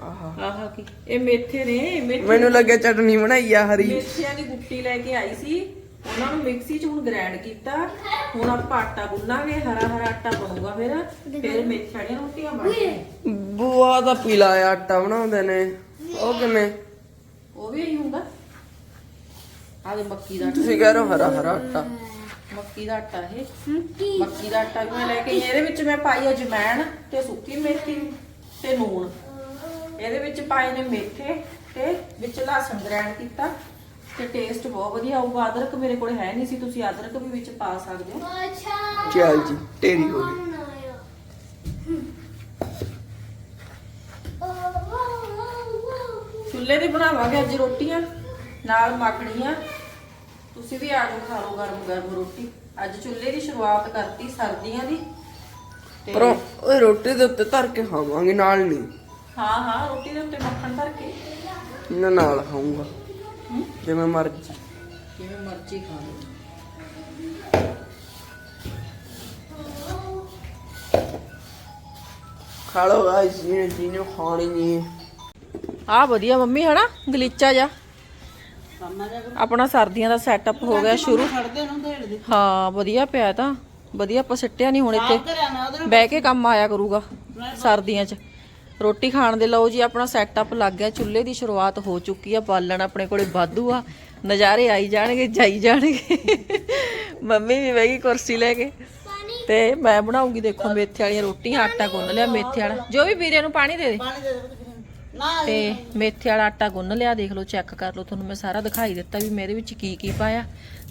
ਆਹਾ। ਆਹ ਕੀ? ਇਹ ਮੇਥੇ ਨੇ ਮੇਥੇ ਮੈਨੂੰ ਲੱਗਿਆ ਚਟਨੀ ਬਣਾਈ ਆ ਹਰੀ। ਮੇਥਿਆਂ ਦੀ ਗੁੱਟੀ ਲੈ ਕੇ ਆਈ ਸੀ। ਉਹਨਾਂ ਨੂੰ ਮਿਕਸੀ 'ਚ ਹੁਣ ਗ੍ਰਾਈਂਡ ਕੀਤਾ। ਹੁਣ ਆਪਾਂ ਆਟਾ ਗੁੰਨਾਂਗੇ ਹਰਾ ਹਰਾ ਆਟਾ ਬਣੂਗਾ ਫਿਰ। ਫਿਰ ਮੇਥਿਆਂ ਦੀਆਂ ਰੋਟੀਆਂ ਬਣਨਗੀਆਂ। ਬੁਆ ਦਾ ਪੀਲਾ ਆ ਆਟਾ ਬਣਾਉਂਦੇ ਨੇ। ਉਹ ਕਿਵੇਂ? ਉਹ ਵੀ ਇਹੀ ਹੁੰਦਾ। ਆਹ ਦੇ ਮੱਕੀ ਦਾ ਆਟਾ ਤੁਸੀਂ ਕਹਿ ਰਹੇ ਹੋ ਹਰਾ ਹਰਾ ਆਟਾ। ਮੱਕੀ ਦਾ ਆਟਾ ਇਹ। ਮੱਕੀ ਦਾ ਆਟਾ ਵੀ ਮੈਂ ਲੈ ਕੇ ਆਈ। ਇਹਦੇ ਵਿੱਚ ਮੈਂ ਪਾਈ ਅਜਮੈਣ ਤੇ ਸੁੱਕੀ ਮੇਥੀ ਤੇ ਨੂਣ। ਇਹਦੇ ਵਿੱਚ ਪਾਏ ਨੇ ਮੇਥੇ ਤੇ ਵਿੱਚ ਲਸਣ ਗ੍ਰਾਈਂਡ ਕੀਤਾ ਤੇ ਟੇਸਟ ਬਹੁਤ ਵਧੀਆ ਆਊਗਾ। ਅਦਰਕ ਮੇਰੇ ਕੋਲ ਹੈ ਨਹੀਂ ਸੀ ਤੁਸੀਂ ਅਦਰਕ ਵੀ ਵਿੱਚ ਪਾ ਸਕਦੇ ਹੋ। ਅੱਛਾ। ਚੱਲ ਜੀ ਤੇਰੀ ਹੋ ਗਈ। ਚੁੱਲ੍ਹੇ ਤੇ ਬਣਾਵਾਂਗੇ ਅੱਜ ਰੋਟੀਆਂ ਨਾਲ ਮੱਖਣੀਆਂ। ਤੁਸੀਂ ਵੀ ਆ ਜਾਓ ਖਾ ਲਓ ਗਰਮ ਗਰਮ ਰੋਟੀ। ਅੱਜ ਚੁੱਲ੍ਹੇ ਦੀ ਸ਼ੁਰੂਆਤ ਕਰਤੀ ਸਰਦੀਆਂ ਦੀ। ਪਰ ਉਹ ਉਹ ਰੋਟੀ ਦੇ ਉੱਤੇ ਧਰ ਕੇ ਖਾਵਾਂਗੇ ਨਾਲ ਨਹੀਂ। ਹਾਂ ਹਾਂ ਰੋਟੀ ਦੇ ਉੱਤੇ ਮੱਖਣ ਧਰ ਕੇ। ਨਾ ਨਾਲ ਖਾਊਂਗਾ। ਜਿਵੇਂ ਮਰਜ਼ੀ। ਜਿਵੇਂ ਮਰਜ਼ੀ ਖਾ ਲਓ। ਖਾ ਲਓ ਗਾਇਸ ਜਿਹਨੇ ਜਿਹਨੇ ਖਾਣੀ ਨਹੀਂ ਆ ਵਧੀਆ ਮੰਮੀ ਹਨਾ? ਗਲੀਚਾ ਜਾ ਆਪਣਾ ਸਰਦੀਆਂ ਦਾ ਸੈਟਅਪ ਹੋ ਗਿਆ ਸ਼ੁਰੂ। ਹਾਂ ਵਧੀਆ ਪਿਆ ਤਾਂ। ਵਧੀਆ ਆਪਾਂ ਸਿੱਟਿਆ ਨਹੀਂ ਹੁਣ ਇੱਥੇ। ਬਹਿ ਕੇ ਕੰਮ ਆਇਆ ਕਰੂਗਾ ਸਰਦੀਆਂ 'ਚ। ਰੋਟੀ ਖਾਣ ਦੇ ਲਓ ਜੀ ਆਪਣਾ ਸੈਟਅਪ ਲੱਗ ਗਿਆ ਚੁੱਲ੍ਹੇ ਦੀ ਸ਼ੁਰੂਆਤ ਹੋ ਚੁੱਕੀ ਆ ਬਾਲਣ ਆਪਣੇ ਕੋਲੇ ਵਾਧੂ ਆ। ਨਜ਼ਾਰੇ ਆਈ ਜਾਣਗੇ ਜਾਈ ਜਾਣਗੇ। ਮੰਮੀ ਵੀ ਬਹਿ ਗਈ ਕੁਰਸੀ ਲੈ ਕੇ। ਤੇ ਮੈਂ ਬਣਾਉਂਗੀ ਦੇਖੋ ਮੇਥੇ ਵਾਲੀਆਂ ਰੋਟੀਆਂ ਆਟਾ ਗੁੰਨ ਲਿਆ ਮੇਥੇ ਵਾਲਾ। ਜੋ ਵੀ ਵੀਰੇ ਨੂੰ ਪਾਣੀ ਦੇ ਦੇ। ਤੇ ਮੇਥੇ ਵਾਲਾ ਆਟਾ ਗੁੰਨ ਲਿਆ ਦੇਖ ਲਓ ਚੈੱਕ ਕਰ ਲਓ ਤੁਹਾਨੂੰ ਮੈਂ ਸਾਰਾ ਦਿਖਾਈ ਦਿੱਤਾ ਵੀ ਮੇਰੇ ਵਿੱਚ ਕੀ ਕੀ ਪਾਇਆ।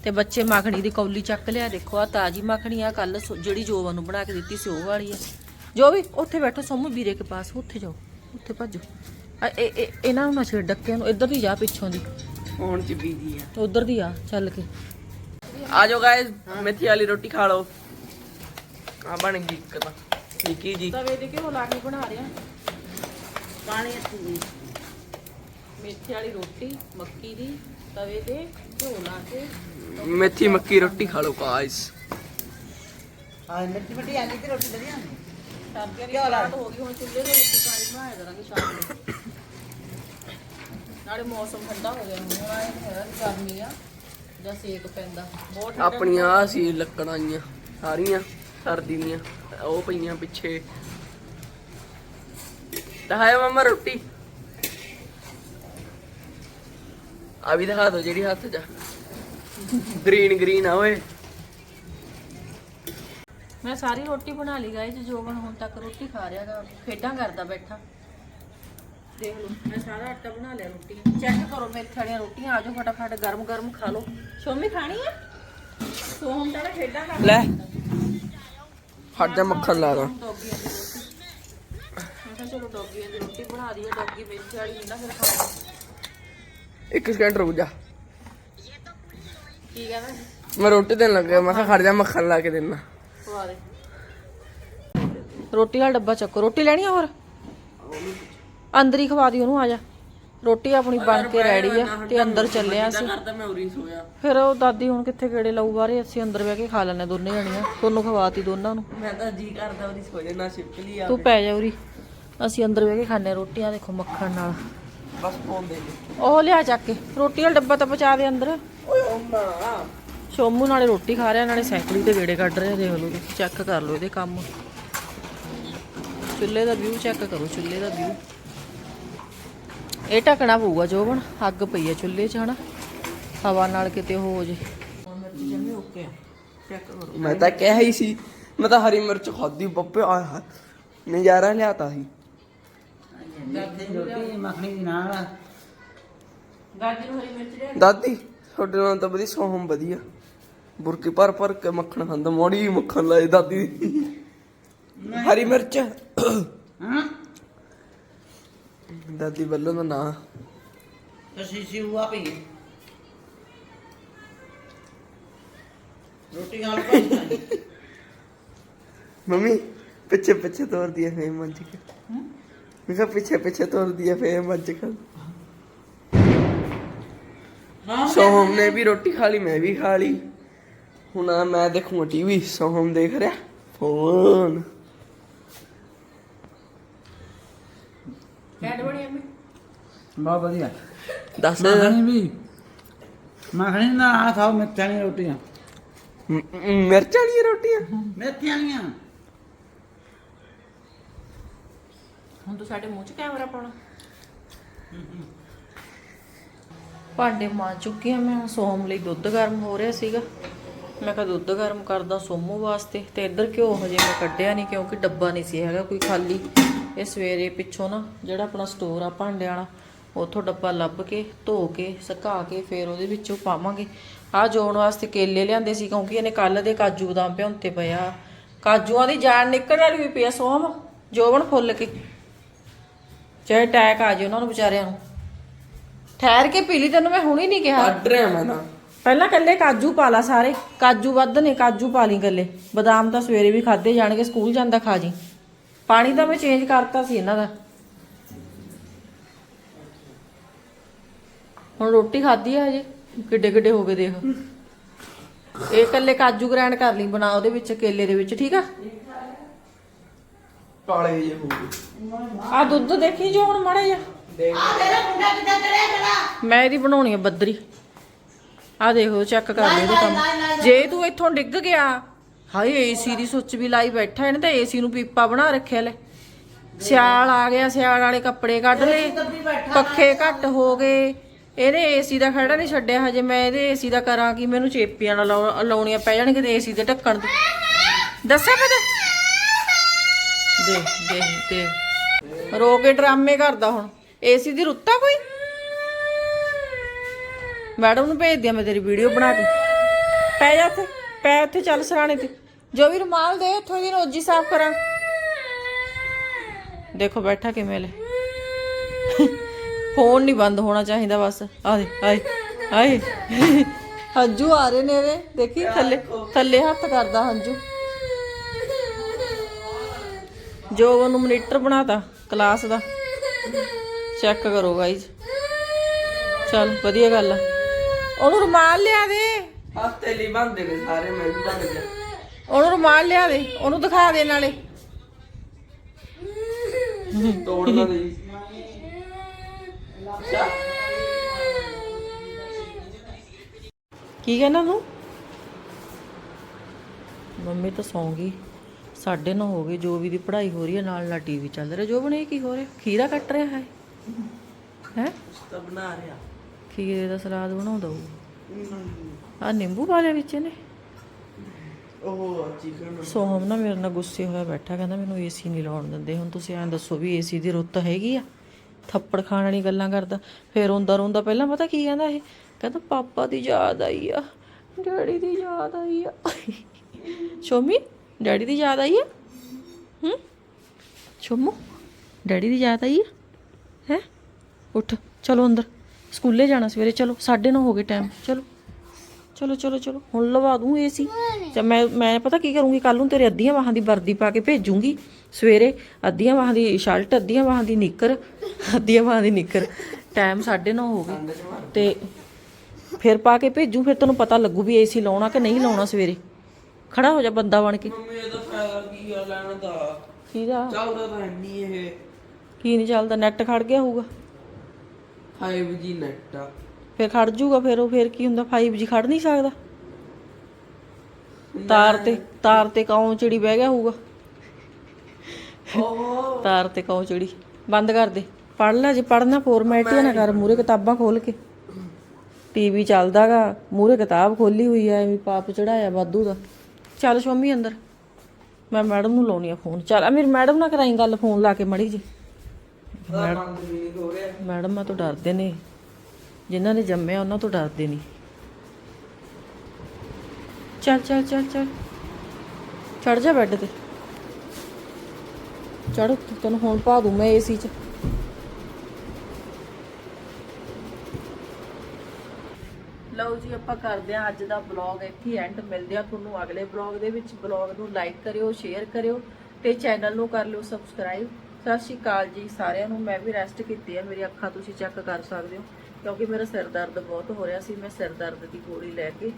ਤੇ ਬੱਚੇ ਮੱਖਣੀ ਦੀ ਕੌਲੀ ਚੱਕ ਲਿਆ ਦੇਖੋ ਆ ਤਾਜੀ ਮੱਖਣੀ ਆ ਕੱਲ ਜਿਹੜੀ ਜੋਬਨ ਨੂੰ ਬਣਾ ਕੇ ਦਿੱਤੀ ਸੀ ਉਹ ਵਾਲੀ ਆ। ਜੋ ਵੀ ਉੱਥੇ ਬੈਠੋ ਸੋਮੂ ਵੀਰੇ ਕੇ ਪਾਸ ਉੱਥੇ ਜਾਓ ਉੱਥੇ ਭੱਜੋ। ਆ ਇਹ ਇਹ- ਇਹਨਾਂ ਨੂੰ ਨਾ ਛੇੜ ਡੱਕਿਆਂ ਨੂੰ ਇੱਧਰ ਦੀ ਜਾ ਪਿੱਛੋਂ ਦੀ। ਹੁਣ ਚ ਬੀਜੀ ਆ? ਉੱਧਰ ਦੀ ਆ ਚੱਲ ਕੇ। ਆ ਜਾਓ ਗਾਇਸ ਮੇਥੀ ਵਾਲੀ ਰੋਟੀ ਖਾ ਲਓ। ਆ ਬਣ ਗਈ ਇੱਕ ਤਾਂ ਨਿੱਕੀ ਜੀ। ਤਵੇ ਦੇ ਘਿਓ ਲਾ ਕੇ ਬਣਾ ਰਿਆ ਪਾਣੀ ਮੇਥੇ ਵਾਲੀ ਰੋਟੀ ਮੱਕੀ ਦੀ ਤਵੇ ਤੇ ਘਿਓ ਲਾ ਕੇ। ਮੇਥੀ ਮੱਕੀ ਰੋਟੀ ਖਾ ਲਓ ਗਾਇਸ ਸਰਦੀਆਂ ਦੀ ਰਾਤ ਹੋ ਗਈ ਹੁਣ ਚੁੱਲ੍ਹੇ ਤੇ ਰੋਟੀ ਪਾਣੀ ਬਣਾਇਆ ਕਰਾਂਗੇ ਸ਼ਾਮ ਨੂੰ। ਨਾਲੇ ਮੌਸਮ ਠੰਡਾ ਹੋ ਗਿਆ ਹੁਣ ਆਏ ਹੈ ਗਰਮੀ ਆ ਜਾਂ ਸੇਕ ਪੈਂਦਾ। ਬਹੁਤ ਠੰਡਾ ਆਪਣੀਆਂ ਆਹ ਸੀ ਲੱਕੜਾਂ ਆਈਆਂ ਸਾਰੀਆਂ ਸਰਦੀ ਦੀਆਂ ਉਹ ਪਈਆਂ ਪਿੱਛੇ। ਹੈ ਮਮਾ ਰੋਟੀ। ਆ ਵੀ ਦਿਖਾ ਦਿਓ ਜਿਹੜੀ ਹੱਥ 'ਚ ਗ੍ਰੀਨ ਗ੍ਰੀਨ ਆ ਓਏ। ਮੈਂ ਸਾਰੀ ਰੋਟੀ ਬਣਾ ਲਈ ਗਾਇਸ ਜੋਬਨ ਹੁਣ ਤੱਕ ਰੋਟੀ ਖਾ ਰਿਹਾਗਾ ਖੇਡਾਂ ਕਰਦਾ ਬੈਠਾ। ਦੇਖ ਲਓ ਮੈਂ ਸਾਰਾ ਆਟਾ ਬਣਾ ਲਿਆ ਰੋਟੀ ਚੈੱਕ ਕਰੋ ਮੇਥੇ ਵਾਲੀਆਂ ਰੋਟੀਆਂ ਆਜੋ ਫਟਾਫਟ ਗਰਮ ਗਰਮ ਖਾ ਲਓ। ਸ਼ੋਮੀ ਖਾਣੀ ਆ? ਸੋਹਮ ਤਾਂ ਖੇਡਾਂ ਕਰਦਾ ਲੈ। ਹਟ ਜਾ ਮੱਖਣ ਲਾ ਦਾਂ ਦੀ ਚਲੋ ਡੌਗੀਆਂ ਦੀ ਰੋਟੀ ਬਣਾ ਦਈਏ ਡੌਗੀ ਮੇਥੇ ਵਾਲੀ ਨਹੀਂ ਨਾ ਫਿਰ ਖਾਣਾ ਇੱਕ ਸਕਿੰਟ ਰੁਕ ਜਾ। ਕੀ ਕਹਿੰਦਾ? ਮੈਂ ਰੋਟੀ ਦੇਣ ਲੱਗਿਆ ਮੈਂ ਕਿਹਾ ਖੜ ਜਾ ਮੱਖਣ ਲਾ ਕੇ ਦੇਣਾ ਦੇ। ਰੋਟੀ ਵਾਲਾ ਡੱਬਾ ਚੱਕੋ। ਰੋਟੀ ਲੈਣੀ ਆ ਹੋਰ? ਅੰਦਰ ਹੀ ਖਵਾ ਦੀ ਉਹਨੂੰ ਆ ਜਾ। ਰੋਟੀ ਆਪਣੀ ਬਣ ਕੇ ਰੈਡੀ ਆ ਤੇ ਅੰਦਰ ਚੱਲਿਆ ਸੀ ਕਰਦਾ ਮੈਂ ਉਰੀ ਸੋਇਆ। ਫਿਰ ਉਹ ਦਾਦੀ ਹੁਣ ਕਿੱਥੇ ਗੇੜੇ ਲਾਊ ਬਾਰੇ ਅਸੀਂ ਅੰਦਰ ਬਹਿ ਕੇ ਖਾ ਲੈਣੇ ਦੋਨੇ ਜਣੀਆਂ। ਤੁਹਾਨੂੰ ਖਵਾਤੀ ਦੋਨਾਂ ਨੂੰ। ਮੈਂ ਤਾਂ ਜੀ ਕਰਦਾ ਉਰੀ ਸੋ ਜਾਣਾ ਸਿੱਪਲੀ ਆ ਤੂੰ ਪੈ ਜਾ ਉਰੀ। ਅਸੀਂ ਅੰਦਰ ਬਹਿ ਕੇ ਖਾਣੇ ਰੋਟੀਆਂ ਦੇਖੋ ਮੱਖਣ ਨਾਲ। ਬਸ ਉਹ ਲਿਆ ਚੱਕ ਕੇ। ਰੋਟੀ ਵਾਲਾ ਡੱਬਾ ਤਾਂ ਪਹੁੰਚਾ ਦੇ ਅੰਦਰ। ਓਏ ਅੰਮਾ ਸ਼ੋਮੂ ਨਾਲੇ ਰੋਟੀ ਖਾ ਰਿਹਾ ਨਾਲੇ ਸਾਈਕਲੀ ਤੇ ਗੇੜੇ ਕੱਢ ਰਿਹਾ ਦੇਖ ਲਓ ਤੁਸੀਂ ਚੈੱਕ ਕਰ ਲਓ ਇਹਦੇ ਕੰਮ। ਚੁੱਲ੍ਹੇ ਦਾ ਵਿਊ ਚੈੱਕ ਕਰੋ ਚੁੱਲ੍ਹੇ ਦਾ ਵਿਊ ਇਹ ਢੱਕਣਾ ਪਊਗਾ ਜੋਬਨ ਅੱਗ ਪਈ ਹੈ ਚੁੱਲ੍ਹੇ 'ਚ ਹਨਾ? ਹਵਾ ਨਾਲ ਕਿਤੇ ਹੋ ਜੇ। ਮਿਰਚ ਜੰਮੇ ਓਕੇ ਆ। ਚੈੱਕ ਕਰੋ। ਮੈਂ ਤਾਂ ਕਹਿ ਹੀ ਸੀ ਮੈਂ ਤਾਂ ਹਰੀ ਮਿਰਚ ਖਾਦੀ ਬੱਪੇ ਆ ਹਾ ਨਜ਼ਾਰਾ ਲਿਆਤਾ ਸੀ। ਗਾਜਰ ਨੂੰ ਹਰੀ ਮਿਰਚ ਲਿਆ ਦਾਦੀ ਤੁਹਾਡੇ ਨਾਲ ਤਾਂ ਵਧੀਆ ਸੋਹਮ ਵਧੀਆ। ਬੁਰਕੀ ਭਰ ਭਰ ਕੇ ਮੱਖਣ ਖਾਂਦਾ ਮੋੜੀ ਮੱਖਣ ਲਾਏ ਦਾਦੀ। ਹਰੀ ਮਿਰਚ। ਦਾਦੀ ਵੱਲੋਂ ਦਾ ਨਾਂ। ਅਸੀਂ ਸਿਉਆ ਪਈ ਰੋਟੀ ਖਾਣ ਪਈ ਮੰਮੀ ਪਿੱਛੇ ਪਿੱਛੇ ਤੋਰਦੀ ਹੈ ਫੇਰ ਮੰਜ ਕੇ। ਮੈਂ ਕਿਹਾ ਪਿੱਛੇ ਪਿੱਛੇ ਤੋਰਦੀ ਹੈ ਫੇਰ ਮੰਜ ਕੇ। ਸੋਹਮ ਨੇ ਵੀ ਰੋਟੀ ਖਾ ਲਈ ਮੈਂ ਵੀ ਖਾ ਲਈ। ਹੁਣ ਮੈਂ ਦੇਖੂੰਗਾ ਟੀਵੀ ਸੋਹਮ ਦੇਖ ਰਿਹਾ ਫੋਨ। ਕੈਟ ਬਣੀ ਅੰਮੀ ਬਹੁਤ ਵਧੀਆ। ਦੱਸ। ਮੱਖਣੀ ਵੀ। ਮੱਖਣੀ ਨਾਲ ਆ ਖਾਓ ਮਿਰਚਾਂ ਵਾਲੀਆਂ ਰੋਟੀਆਂ। ਮ- ਮ- ਮਿਰਚ ਵਾਲੀਆਂ ਰੋਟੀਆਂ? ਮਿਰਚਾਂ ਵਾਲੀਆਂ। ਹੁਣ ਤੂੰ ਸਾਡੇ ਮੂੰਹ 'ਚ ਕੈਮਰਾ ਪਾਉਣਾ। ਭਾਂਡੇ ਮਾਂ ਚੁੱਕੀ ਆ ਮੈਂ ਸੋਮ ਲਈ ਦੁੱਧ ਗਰਮ ਹੋ ਰਿਹਾ ਸੀਗਾ। ਮੈਂ ਕਿਹਾ ਦੁੱਧ ਗਰਮ ਕਰਦਾ ਸੋਮੂ ਵਾਸਤੇ, ਤੇ ਇੱਧਰ ਘਿਓ ਹਜੇ ਮੈਂ ਕੱਢਿਆ ਨਹੀਂ ਕਿਉਂਕਿ ਡੱਬਾ ਨਹੀਂ ਸੀ ਹੈਗਾ ਕੋਈ ਖਾਲੀ। ਇਹ ਸਵੇਰੇ ਪਿੱਛੋਂ ਨਾ ਜਿਹੜਾ ਆਪਣਾ ਸਟੋਰ ਆ ਭਾਂਡਿਆਂ ਵਾਲਾ, ਉੱਥੋਂ ਡੱਬਾ ਲੱਭ ਕੇ, ਧੋ ਕੇ, ਸੁਕਾ ਕੇ, ਫਿਰ ਉਹਦੇ ਵਿੱਚੋਂ ਪਾਵਾਂਗੇ। ਆ ਜੋਣ ਵਾਸਤੇ ਕੇਲੇ ਲਿਆਂਦੇ ਸੀ ਕਿਉਂਕਿ ਇਹਨੇ ਕੱਲ ਦੇ ਕਾਜੂ ਬਦਾਮ ਭਿਉਂਤੇ ਪਿਆ ਕਾਜੂਆਂ ਦੀ ਜਾਨ ਨਿਕਲਣ ਵਾਲੀ ਵੀ ਪਿਆ ਸੋਮ ਜੋਵਣ ਫੁੱਲ ਕੇ। ਚਾਹੇ ਅਟੈਕ ਆ ਜਾਏ ਉਹਨਾਂ ਨੂੰ ਵਿਚਾਰਿਆਂ ਨੂੰ। ਠਹਿਰ ਕੇ ਪੀ ਲਈ ਤੈਨੂੰ ਮੈਂ ਹੁਣੀ ਨਹੀਂ ਕਿਹਾ। ਕੱਢ ਰਿਹਾ ਮੈਂ ਤਾਂ ਪਹਿਲਾਂ ਕੱਲੇ ਕਾਜੂ ਪਾ ਲਾ ਸਾਰੇ। ਕਾਜੂ ਵੱਧ ਨੇ ਕਾਜੂ ਪਾ ਲਈ ਕੱਲੇ ਬਦਾਮ ਤਾਂ ਸਵੇਰੇ ਵੀ ਖਾਦੇ ਜਾਣਗੇ ਸਕੂਲ ਜਾਂਦਾ ਖਾ ਜੀ। ਪਾਣੀ ਤਾਂ ਮੈਂ ਚੇਂਜ ਕਰਤਾ ਸੀ ਇਹਨਾਂ ਦਾ। ਹੁਣ ਰੋਟੀ ਖਾਧੀ ਆ ਹਜੇ? ਕਿੱਡੇ ਕਿੱਡੇ ਹੋ ਗਏ ਦੇਖ। ਇਹ ਕੱਲੇ ਕਾਜੂ ਗ੍ਰਾਈਂਡ ਕਰ ਲਈ ਬਣਾ ਉਹਦੇ ਵਿੱਚ ਕੇਲੇ ਦੇ ਵਿੱਚ ਠੀਕ ਆ? ਕਾਲੇ ਜਿਹੇ ਹੋ ਗਏ। ਆ ਦੁੱਧ ਦੇਖੀ ਜੋ ਹੁਣ ਮਾੜਾ ਜਿਹਾ। ਮੈਂ ਇਹਦੀ ਬਣਾਉਣੀ ਆ ਬੱਦਰੀ। ਆ ਦੇਖੋ ਚੈੱਕ ਕਰ ਲੈ ਇਹਦੇ ਕੰਮ। ਜੇ ਤੂੰ ਇੱਥੋਂ ਡਿੱਗ ਗਿਆ ਹਾਏ ਏਸੀ ਦੀ ਸੁੱਚ ਵੀ ਲਾਈ ਬੈਠਾ ਇਹਨੇ ਤਾਂ ਏਸੀ ਨੂੰ ਪੀਪਾ ਬਣਾ ਰੱਖਿਆ ਲੈ। ਸਿਆਲ ਆ ਗਿਆ ਸਿਆਲ ਵਾਲੇ ਕੱਪੜੇ ਕੱਢ ਲਏ ਪੱਖੇ ਘੱਟ ਹੋ ਗਏ। ਇਹਨੇ ਏਸੀ ਦਾ ਖੜਾ ਨਹੀਂ ਛੱਡਿਆ ਹਜੇ ਮੈਂ ਇਹਦੇ ਏਸੀ ਦਾ ਕਰਾਂ ਕਿ ਮੈਨੂੰ ਚੇਪੀਆਂ ਨਾਲ ਲਾਉ- ਲਾਉਣੀਆਂ ਪੈ ਜਾਣਗੇ ਤੇ ਏਸੀ ਦੇ ਢੱਕਣ ਤੇ। ਦੱਸਿਆ ਪਤਾ ਦੇ ਦੇ ਦੇ ਰੋ ਕੇ ਡਰਾਮੇ ਕਰਦਾ ਹੁਣ। ਏਸੀ ਦੀ ਰੁੱਤਾ ਕੋਈ? ਮੈਡਮ ਨੂੰ ਭੇਜ ਦਿਆਂ ਮੈਂ ਤੇਰੀ ਵੀਡੀਓ ਬਣਾ ਕੇ। ਪੈ ਜਾ ਉੱਥੇ, ਪੈ ਉੱਥੇ ਚੱਲ ਸਰਾਣੇ ਤੇ। ਜੋ ਵੀ ਰੁਮਾਲ ਦੇ, ਉੱਥੋਂ ਦੀ ਰੋਜੀ ਸਾਫ਼ ਕਰਾਂ। ਦੇਖੋ ਬੈਠਾ ਕਿਵੇਂ ਲੈ। ਫੋਨ ਨਹੀਂ ਬੰਦ ਹੋਣਾ ਚਾਹੀਦਾ ਬਸ। ਆਏ ਆਏ ਆਏ। ਹੰਝੂ ਆ ਰਹੇ ਨੇ ਇਹਦੇ। ਦੇਖੀ, ਥੱਲੇ ਥੱਲੇ ਹੱਥ ਕਰਦਾ ਹੰਝੂ। ਜੋ ਉਹਨੂੰ ਮੋਨੀਟਰ ਬਣਾਤਾ, ਕਲਾਸ ਦਾ। ਚੈੱਕ ਕਰੋ ਗਾਈਜ਼ ਚਲ, ਵਧੀਆ ਗੱਲ ਆ। ਉਹਨੂੰ ਰੁਮਾਲ ਲਿਆ ਦੇ। ਹੱਥੇ ਲਈ ਬੰਦੇ ਨੇ ਸਾਰੇ ਮੈਂ ਵੀ ਬੰਦ ਗਿਆ ਉਹਨੂੰ ਰੁਮਾਲ ਲਿਆ ਦੇ ਉਹਨੂੰ ਦਿਖਾ ਦੇ ਨਾਲੇ। ਤੋੜ ਨਾ ਦੇਈ ਕੀ ਕਹਿੰਦਾ ਤੂੰ? ਮੰਮੀ ਤਾਂ ਸੌਂ ਗਈ। ਸਾਢੇ ਨੌ ਹੋ ਗਏ ਜੋ ਵੀ ਦੀ ਪੜ੍ਹਾਈ ਹੋ ਰਹੀ ਹੈ ਨਾਲ ਨਾਲ ਟੀਵੀ ਚੱਲ ਰਿਹਾ। ਜੋ ਬਣੇ ਕੀ ਹੋ ਰਿਹਾ? ਖੀਰਾ ਕੱਟ ਰਿਹਾ ਹੈ। ਹੈ? ਤਾਂ ਬਣਾ ਰਿਹਾ। ਖੀਰੇ ਦਾ ਸਲਾਦ ਬਣਾਉਂਦਾ ਉਹ। ਆ ਨਿੰਬੂ ਪਾ ਲਿਆ ਵਿੱਚ ਇਹਨੇ। ਉਹ ਚਿਕਨ ਸੋਹਮ ਨਾ ਮੇਰੇ ਨਾਲ ਗੁੱਸੇ ਹੋਇਆ ਬੈਠਾ ਕਹਿੰਦਾ ਮੈਨੂੰ ਏਸੀ ਨਹੀਂ ਲਾਉਣ ਦਿੰਦੇ। ਹੁਣ ਤੁਸੀਂ ਐਂ ਦੱਸੋ ਵੀ ਏਸੀ ਦੀ ਰੁੱਤ ਹੈਗੀ ਆ? ਥੱਪੜ ਖਾਣ ਵਾਲੀ ਗੱਲਾਂ ਕਰਦਾ। ਫੇਰ ਰੋਂਦਾ ਰੋਂਦਾ ਪਹਿਲਾਂ ਪਤਾ ਕੀ ਕਹਿੰਦਾ ਇਹ? ਕਹਿੰਦਾ ਪਾਪਾ ਦੀ ਯਾਦ ਆਈ ਆ। ਡੈਡੀ ਦੀ ਯਾਦ ਆਈ ਆ। ਸ਼ੋਮੀ ਡੈਡੀ ਦੀ ਯਾਦ ਆਈ ਆ? ਹੂੰ? ਸ਼ੋਮੂ ਡੈਡੀ ਦੀ ਯਾਦ ਆਈ ਆ? ਹੈ? ਉੱਠ ਚਲੋ ਅੰਦਰ। ਸਕੂਲੇ ਜਾਣਾ ਸਵੇਰੇ ਚਲੋ 9:30 ਹੋ ਗਏ ਟਾਈਮ ਚਲੋ। ਚਲੋ ਚਲੋ ਚਲੋ ਹੁਣ ਲਵਾ ਦੂੰ ਏਸੀ ਤੇ ਮੈਂ ਮੈਂ ਪਤਾ ਕੀ ਕਰੂੰਗੀ ਕੱਲ ਨੂੰ ਤੇਰੇ ਅੱਧੀਆਂ ਬਾਹਾਂ ਦੀ ਵਰਦੀ ਪਾ ਕੇ ਭੇਜੂੰਗੀ ਸਵੇਰੇ ਅੱਧੀਆਂ ਬਾਹਾਂ ਦੀ ਸ਼ਰਟ ਅੱਧੀਆਂ ਬਾਹਾਂ ਦੀ ਨਿੱਕਰ ਅੱਧੀਆਂ ਬਾਹਾਂ ਦੀ ਨਿੱਕਰ। ਟਾਈਮ 9:30 ਹੋ ਗਏ। ਤੇ ਫਿਰ ਪਾ ਕੇ ਭੇਜੂ ਫਿਰ ਤੈਨੂੰ ਪਤਾ ਲੱਗੂ ਵੀ ਏਸੀ ਲਾਉਣਾ ਕਿ ਨਹੀਂ ਲਾਉਣਾ ਸਵੇਰੇ। ਖੜਾ ਹੋ ਜਾ ਬੰਦਾ ਬਣ ਕੇ। ਮੰਮੀ ਇਹਦਾ ਫਾਇਦਾ ਕੀ ਆ ਲੈਣ ਦਾ? ਚੱਲਦਾ ਤਾਂ ਨਹੀਂ ਇਹ। ਕੀ ਨਹੀਂ ਚੱਲਦਾ ਨੈਟ ਖੜ ਗਿਆ ਹੋਊਗਾ। 5G ਨੈਟ ਆ। ਫਿਰ ਖੜ ਜੂਗਾ ਫਿਰ ਉਹ ਫਿਰ ਕੀ ਹੁੰਦਾ 5G ਖੜ ਨਹੀਂ ਸਕਦਾ। ਤਾਰ ਤੇ ਤਾਰ ਤੇ ਕੌਂ ਚਿੜੀ ਬਹਿ ਗਿਆ ਹੋਊਗਾ। ਓਹੋ। ਤਾਰ ਤੇ ਕੌਂ ਚਿੜੀ ਬੰਦ ਕਰ ਦੇ। ਪੜ ਲੈ ਜੇ ਪੜਨਾ ਫਾਰਮੈਟ ਹੀ ਨਾ ਕਰ ਮੂਰੇ ਕਿਤਾਬਾਂ ਖੋਲ ਕੇ। ਟੀਵੀ ਚੱਲਦਾਗਾ ਮੂਰੇ ਕਿਤਾਬ ਖੋਲੀ ਹੋਈ ਐ ਵੀ ਪਾਪ ਚੜਾਇਆ ਵਾਧੂ ਦਾ। ਚੱਲ ਸ਼ੋਮੀ ਅੰਦਰ। ਮੈਂ ਮੈਡਮ ਨੂੰ ਲਾਉਣੀ ਆ ਫੋਨ ਚੱਲ ਮੇਰੀ ਮੈਡਮ ਨਾਲ ਕਰਾਈ ਗੱਲ ਫੋਨ ਲਾ ਕੇ ਮੜੀ ਜੀ ਹੋ ਰਿਹਾ। ਮੈਡਮਾਂ ਤੋਂ ਡਰਦੇ ਨੇ। ਜਿਨ੍ਹਾਂ ਨੇ ਜੰਮਿਆ ਉਹਨਾਂ ਤੋਂ ਡਰਦੇ ਨਹੀਂ ਚੱਲ ਚੱਲ ਚੱਲ ਚੱਲ। ਚੜ ਜਾ ਬੈੱਡ ਤੇ। ਚੜ ਤੈਨੂੰ ਹੁਣ ਪਾ ਦੂੰ ਮੈਂ ਏਸੀ 'ਚ। ਲਓ ਜੀ ਆਪਾਂ ਕਰਦੇ ਹਾਂ ਅੱਜ ਦਾ ਬਲੌਗ ਇੱਥੇ ਐਂਡ ਮਿਲਦੇ ਆ ਤੁਹਾਨੂੰ ਅਗਲੇ ਬਲੌਗ ਦੇ ਵਿੱਚ। ਬਲੌਗ ਨੂੰ ਲਾਈਕ ਕਰਿਓ ਸ਼ੇਅਰ ਕਰਿਓ ਤੇ ਚੈਨਲ ਨੂੰ ਕਰ ਲਿਓ ਸਬਸਕ੍ਰਾਈਬ ਸਤਿ ਸ਼੍ਰੀ ਅਕਾਲ ਜੀ ਸਾਰਿਆਂ ਨੂੰ। ਮੈਂ ਵੀ ਰੈਸਟ ਕੀਤੀ ਹੈ ਮੇਰੀ ਅੱਖਾਂ ਤੁਸੀਂ ਚੈੱਕ ਕਰ ਸਕਦੇ ਹੋ, ਕਿਉਂਕਿ ਮੇਰਾ ਸਿਰ ਦਰਦ ਬਹੁਤ ਹੋ ਰਿਹਾ ਸੀ। ਮੈਂ ਸਿਰ ਦਰਦ ਦੀ ਗੋਲੀ ਲੈ ਕੇ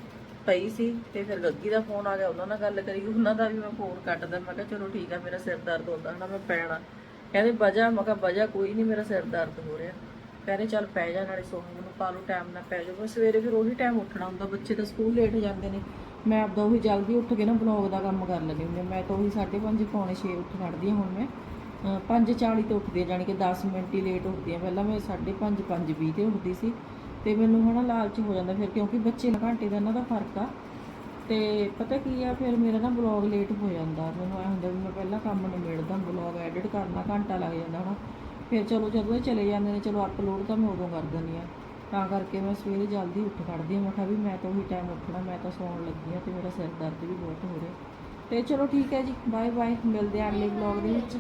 ਪਈ ਸੀ ਤੇ ਫਿਰ ਗੱਗੀ ਦਾ ਫੋਨ ਆ ਗਿਆ। ਉਹਨਾਂ ਨਾਲ ਗੱਲ ਕਰੀ। ਉਹਨਾਂ ਦਾ ਵੀ ਮੈਂ ਫੋਨ ਕੱਟਦਾ। ਮੈਂ ਕਿਹਾ, ਚਲੋ ਠੀਕ ਆ, ਮੇਰਾ ਸਿਰ ਦਰਦ ਹੁੰਦਾ ਹਨਾ ਮੈਂ ਪੈਣਾ। ਕਹਿੰਦੇ ਵਜਾ ਮੈਂ ਕਿਹਾ ਵਜਾ ਕੋਈ ਨਹੀਂ, ਮੇਰਾ ਸਿਰ ਦਰਦ ਹੋ ਰਿਹਾ। ਕਹਿੰਦੇ, ਚੱਲ ਪੈ ਜਾ, ਨਾਲੇ ਸੋਹਣ ਨੂੰ ਪਾ ਲਓ ਟਾਈਮ ਨਾਲ ਪੈ ਜਾਓ। ਬਸ ਸਵੇਰੇ ਫਿਰ ਉਹੀ ਟਾਈਮ ਉੱਠਣਾ ਹੁੰਦਾ। ਬੱਚੇ ਤਾਂ ਸਕੂਲ ਲੇਟ ਜਾਂਦੇ ਨੇ। ਮੈਂ ਆਪਦਾ ਉਹੀ ਜਲਦੀ ਉੱਠ ਕੇ ਨਾ ਬਲੌਗ ਦਾ ਕੰਮ ਕਰ ਲੈਂਦੀ ਹੁੰਦੀ ਹਾਂ। ਮੈਂ ਤਾਂ ਉਹੀ 5:30 ਪੌਣੇ 6 ਉੱਠ ਖੜਦੀ ਹਾਂ ਹੁਣ ਮੈਂ। 5:40 ਤੇ ਉੱਠਦੀ ਹਾਂ ਜਾਣੀ ਕਿ 10 ਮਿੰਟ ਹੀ ਲੇਟ ਉੱਠਦੀ ਹਾਂ ਪਹਿਲਾਂ ਮੈਂ 5:30 5:20 ਤੇ ਉੱਠਦੀ ਸੀ ਤੇ ਮੈਨੂੰ ਹਨਾ ਲਾਲਚ ਹੋ ਜਾਂਦਾ ਫਿਰ, ਕਿਉਂਕਿ ਬੱਚੇ ਨਾਲ ਘੰਟੇ ਦਾ ਇਹਨਾਂ ਦਾ ਫ਼ਰਕ ਆ। ਤੇ ਪਤਾ ਕੀ ਆ, ਫਿਰ ਮੇਰਾ ਨਾ ਬਲੌਗ ਲੇਟ ਹੋ ਜਾਂਦਾ। ਮੈਨੂੰ ਐ ਹੁੰਦਾ ਵੀ ਮੈਂ ਪਹਿਲਾਂ ਕੰਮ ਨਿਬੇੜਦਾ ਬਲੌਗ ਐਡਿਟ ਕਰਨਾ, ਘੰਟਾ ਲੱਗ ਜਾਂਦਾ ਹਨਾ। ਫਿਰ ਚਲੋ ਜਦੋਂ ਇਹ ਚਲੇ ਜਾਂਦੇ ਨੇ, ਚਲੋ ਅਪਲੋਡ ਤਾਂ ਮੈਂ ਉਦੋਂ ਕਰ ਦਿੰਦੀ ਆ। ਤਾਂ ਕਰਕੇ ਮੈਂ ਸਵੇਰੇ ਜਲਦੀ ਉੱਠ ਖੜਦੀ ਹਾਂ ਮੈਂ ਕਿਹਾ ਵੀ ਮੈਂ ਤਾਂ ਉਹੀ ਟਾਈਮ ਉੱਠਣਾ, ਮੈਂ ਤਾਂ ਸੌਣ ਲੱਗੀ ਆ ਤੇ ਮੇਰਾ ਸਿਰ ਦਰਦ ਵੀ ਬਹੁਤ ਹੋ ਰਿਹਾ। ਤੇ ਚਲੋ ਠੀਕ ਹੈ ਜੀ ਬਾਏ ਬਾਏ ਮਿਲਦੇ ਆ ਅਗਲੇ ਬਲੌਗ ਦੇ ਵਿੱਚ।